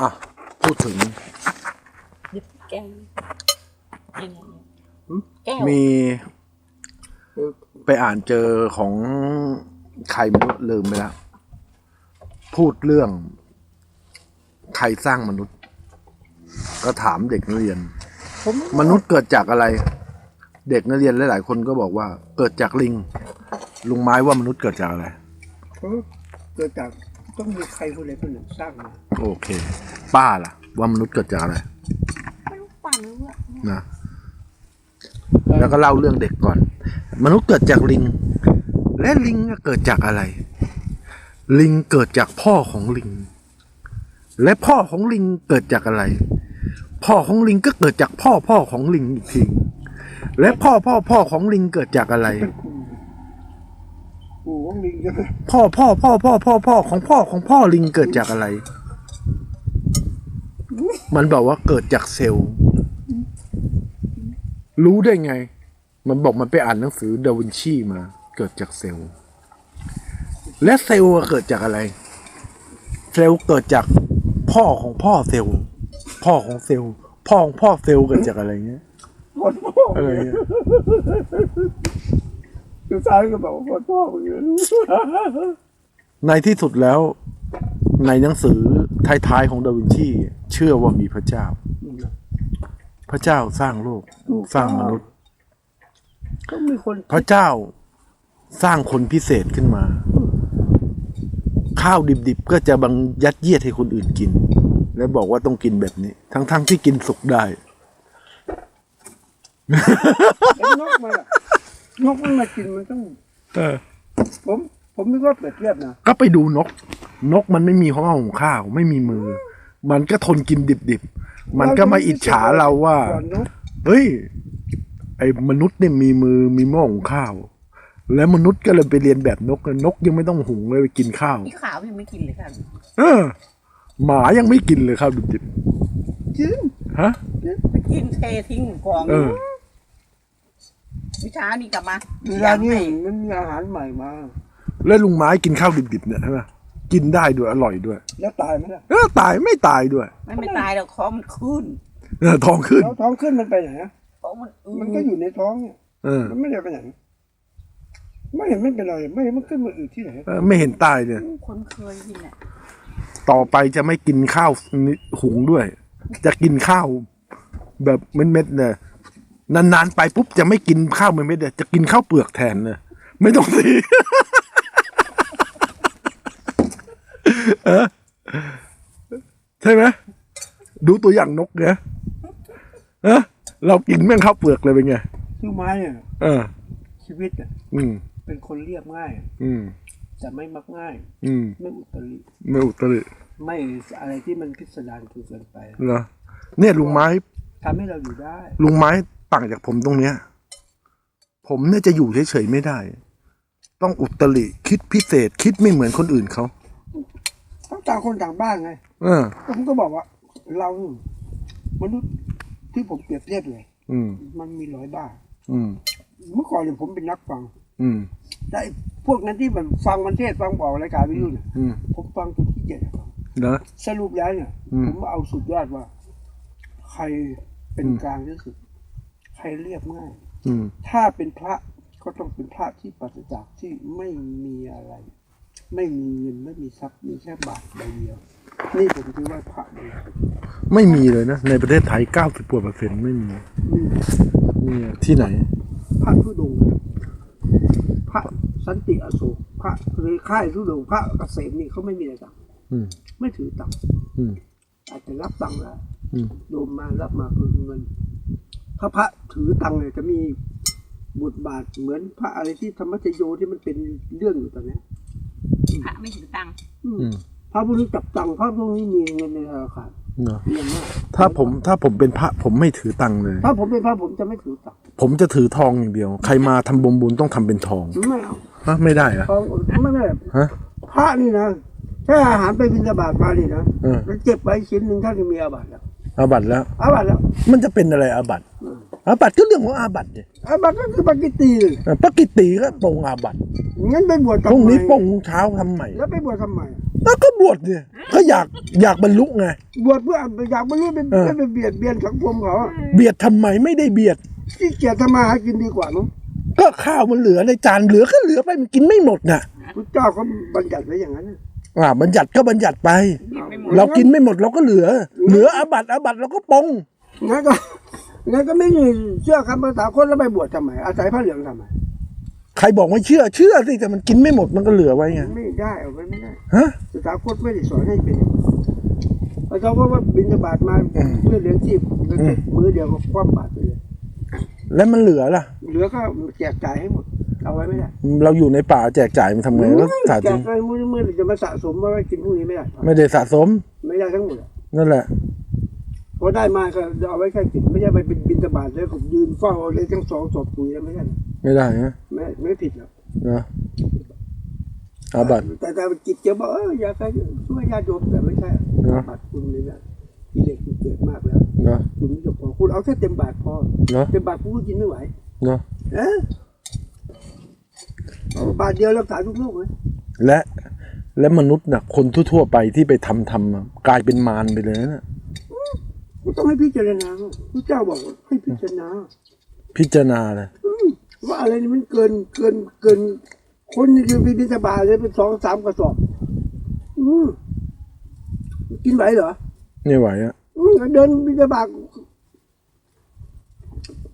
อะ พูดถึงหยิบแก้วยังไงหืมแก้วมีไปอ่านเจอของใครไม่รู้ลืมไปแล้ว พูดเรื่อง ใครสร้างมนุษย์ ก็ถามเด็กนักเรียน ผมมนุษย์เกิดจากอะไร เด็กนักเรียนหลายๆคนก็บอกว่า เกิดจากลิง ลุงไม้ว่ามนุษย์เกิดจากอะไรผมเกิดจาก ต้องมีใครคนใดคนหนึ่งสร้างมาโอเค ป้าล่ะ ว่ามนุษย์เกิดจากอะไรไม่รู้ปั่นหรือว่านะแล้วก็เล่าเรื่องเด็กก่อน มนุษย์เกิดจากลิง และลิงเกิดจากอะไร ลิงเกิดจากพ่อของลิง และพ่อของลิงเกิดจากอะไร พ่อของลิงก็เกิดจากพ่อพ่อของลิงอีกทีและพ่อพ่อพ่อของลิงเกิดจากอะไร เป็นปู่ปู่ ของลิงใช่ไหมพ่อพ่อพ่อพ่อพ่อพ่อของพ่อของพ่อลิงเกิดจากอะไร มันบอกว่าเกิดจากเซลล์ รู้ได้ไง มันบอกมันไปอ่านหนังสือดาวินชีมา เกิดจากเซลล์ และเซลล์เกิดจากอะไร เซลล์เกิดจากพ่อของพ่อเซลล์ พ่อของเซลล์ พ่อของพ่อเซลล์เกิดจากอะไรเงี้ยพ่ออะไรเงี้ย สุดท้ายก็บอกว่าคนพ่อมึงเลยในที่สุดแล้ว ในหนังสือท้ายๆของดาวินชีเชื่อว่ามีพระเจ้า พระเจ้าสร้างโลก สร้างมนุษย์ต้องมีคนพระเจ้าสร้างคนพิเศษขึ้นมา ข้าวดิบๆ ก็จะบังยัดเยียดให้คนอื่นกิน แล้วบอกว่าต้องกินแบบนี้ ทั้งๆที่กินสุกได้เห็นนกมาล่ะ นกมันมากินมันต้อง เออ ผมผมนึกว่าเปรียบเทียบนะก็ไปดูนก นกมันไม่มีห้องข้าวไม่มีมือ มันก็ทนกินดิบๆ มันก็มาอิจฉาเราว่า ก่อนนกเฮ้ย ไอ้มนุษย์เนี่ยมีมือมีหม้อหุงข้าว แล้วมนุษย์ก็เลยไปเรียนแบบนกนกยังไม่ต้องหุงเลยไปกินข้าว พี่ขาวยังไม่กินเลยค่ะเออ หมายังไม่กินเลยข้าวดิบจริงๆฮะ ไปกินเททิ้งกองเออ วิชานี่กลับมาเวลานี้มันมีอาหารใหม่มา แล้วลุงไม้กินข้าวดิบๆเนี่ยใช่ไหมกินได้ด้วยอร่อยด้วยแล้วตายไหมล่ะเออตายไม่ตายด้วยไม่ไม่ตายหรอกคอมันขึ้นเออท้องขึ้นแล้วท้องขึ้นมันไปไหนอะคอมันอืมันก็อยู่ในท้องเนี่ยเออมันไม่ได้ไปไหนไม่เห็นไม่เป็นไรไม่เห็นมันขึ้นมาอืดที่ไหนเออไม่เห็นตายเลยคนเคยกินอะต่อไปจะไม่กินข้าวหุงด้วย จะกินข้าว แบบเม็ดๆเนี่ย นานๆไปปุ๊บจะไม่กินข้าวเม็ดๆเนี่ยจะกินข้าวเปลือกแทนเลยไม่ต้องสีเออใช่ไหมดูตัวอย่างนกเนี่ยเออเรากินแม่งข้าวเปลือกเลยเป็นไงคือไม้อะเออ ชีวิตอะอืม เป็นคนเรียบง่าย อืมแต่ไม่มักง่าย อืม ไม่อุตริ ไม่อุตริ ไม่อะไรที่มันพิสดารจนเกินไปเหรอเนี่ยลุงไม้ทำให้เราอยู่ได้ ลุงไม้ ต่างจากผมตรงเนี้ย ผมเนี่ยจะอยู่เฉยๆไม่ได้ ต้องอุตริคิดพิเศษคิดไม่เหมือนคนอื่นเขาต้องต่างคนต่างบ้านไงเออผมก็บอกว่า เรามนุษย์ที่ผมเปรียบเทียบเลย อืม มันมีร้อยบ้านอืม เมื่อก่อนเนี่ยผมเป็นนักฟัง อืม แต่ไอ้พวกนั้นที่มันฟังมันเทศฟังบอกรายการวิทยุเนี่ยอืมผมฟังจนที่เจ็ดฟังเนอะสรุปแล้วเนี่ย อืม ผมเอาสุดยอดว่า ใครเป็นอืมกลางที่สุด ใครเรียบง่ายอืมถ้าเป็นพระก็ต้องเป็นพระที่ปราศจากที่ไม่มีอะไร ไม่มีเงินไม่มีทรัพย์มีแค่บาทใบเดียวนี่ผมคิดว่าพระดีไม่มีเลยนะ ในประเทศไทยเก้าสิบกว่าเปอร์เซ็นต์ไม่มีอืมนี่ที่ไหน พระทุดงค์พระสันติอโศกพระหรือค่ายทุดงค์พระเกษมนี่เขาไม่มีอะไรตังค์อืมไม่ถือตังค์อืมอาจจะรับตังค์แล้วอืมโยมมารับมาคือเงินถ้าพระ ถือตังค์เนี่ยจะมีบทบาทเหมือนพระอะไรที่ธรรมชโยที่มันเป็นเรื่องอยู่ตอนเนี้ยพระไม่ถือตังค์อืมอืมพระพวกนี้จับตังค์พระพวกนี้มีเงินในธนาคารเนอะเรียนมากถ้าผมถ้าผมเป็นพระผมไม่ถือตังค์เลย ถ้าผมเป็นพระผมจะไม่ถือตังค์ผมจะถือทองอย่างเดียว ใครมาทำบุญบุญต้องทำเป็นทองไม่เอาฮะไม่ได้เหรอะทองไม่ได้ฮะพระนี่นะแค่อาหารไปบิณฑบาตมานี่นะเออแล้วเก็บไว้ชิ้นหนึ่งท่านจะมีอาบัติแล้วอาบัตแล้วอาบัติแล้ว มันจะเป็นอะไรอาบัต อาบัตก็เรื่องของอาบัตเนี่ยอาบัติก็คือปากิตีเลยปกติก็ปรงอาบัตงั้นไปบวชพรุ่งทำไมนี้ปรงเช้าทำใหม่ แล้วไปบวชทำไมปแล้วก็บวชเนี่ยก็อยากอยากบรรลุไง บวชเพื่ออยากบรรลุเป็นเออไม่เป็นเบียดเบียนสังคมเขาอะเบียดทำไมไม่ได้เบียดที่เกียรติทำมาหากินดีกว่าเนาะก็ข้าวมันเหลือในจานเหลือก็เหลือไปมันกินไม่หมดน่ะพระเจ้าเขาบัญญัติไว้อย่างนั้นน่ะอ่าบัญญัติก็บัญญัติไป เรากินไม่หมดเราก็เหลือ เหลืออาบัตอาบัตเราก็ปองงั้นก็ งั้นก็ไม่มีเชื่อคำภาษาคนแล้วไปบวชทำไมอาศัยพระเหลืองทำไมใครบอกไม่เชื่อ เชื่อสิแต่มันกินไม่หมดมันก็เหลือไว้ไงไม่ได้เอาไว้ไม่ได้ฮะสถาคตไม่ได้สอนให้เป็นพระเจ้าก็ว่าบินบาตมาอืมเพื่อเลี้ยงชีพแล้วก็มือเดียวก็คว่ำบาตรไปเลยแล้วมันเหลือล่ะ เหลือก็แจกจ่ายให้หมดเอาไว้ไม่ได้ เราอยู่ในป่าแจกจ่ายมันทำไงก็ถามแจจริกงไปมือมือจะมาสะสมมาไว้กินพรุ่งนี้ไม่ได้ ไม่ได้สะสม ไม่ได้ทั้งหมดอะนั่นแหละพ อได้มาก็เอาไว้แค่กินไม่ใช่ไปเป็นบินบาตแล้วผมยืนเฝ้าเลยทั้งสองศพปุ๋ยแล้วไม่ใช่นะไม่ได้นะไม่ไม่ผิดหรอกนะอาบัตแต่แต่จิตจะบอกเอออยากให้ช่วยญาติโยมแต่ไม่ใช่เนอะบาตรคุณนี่นะกิเลสคุณเกิดมากแล้วเนาะคุณจะพอคุณเอาแค่เต็มบาทพอเนาะเต็มบาทคุณก็กินไม่ไหวเนาะเอ๊ะเอาบาทเดียวรักษาทุกโรคเลยและและมนุษย์น่ะคนทั่วๆไปที่ไปทำทำอะกลายเป็นมารไปเลยนะ ก็ต้องให้พิจารณาพระเจ้าบอกว่าให้พิจารณา พิจารณาเลยอืมว่าอะไรนี่มันเกินเกินเกิน คนนี่คือไปบิณฑบาตเลยเป็นสองสามกระสอบอืมกินไหวเหรอไม่ไหวอะอืมเดินบิณฑบาต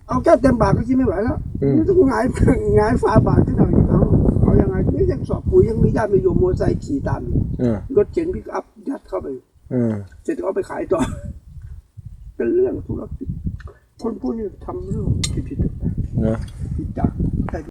เอาแค่เต็มบาทก็กินไม่ไหวแล้วมันต้องหงายหงายฝาบาทที่หน่อยเอาเอายังไงนี่ยังสอบปุ๋ยยังมีญาติมีโยมโมอไซค์ขี่ตามอยู่เออรถเข็นพิกอัพยัดเข้าไปเออเสร็จก็เอาไปขายต่อ เป็นเรื่องธุรกิจคนพวกนี้ทำเรื่องผิดๆเนาะผิดจาก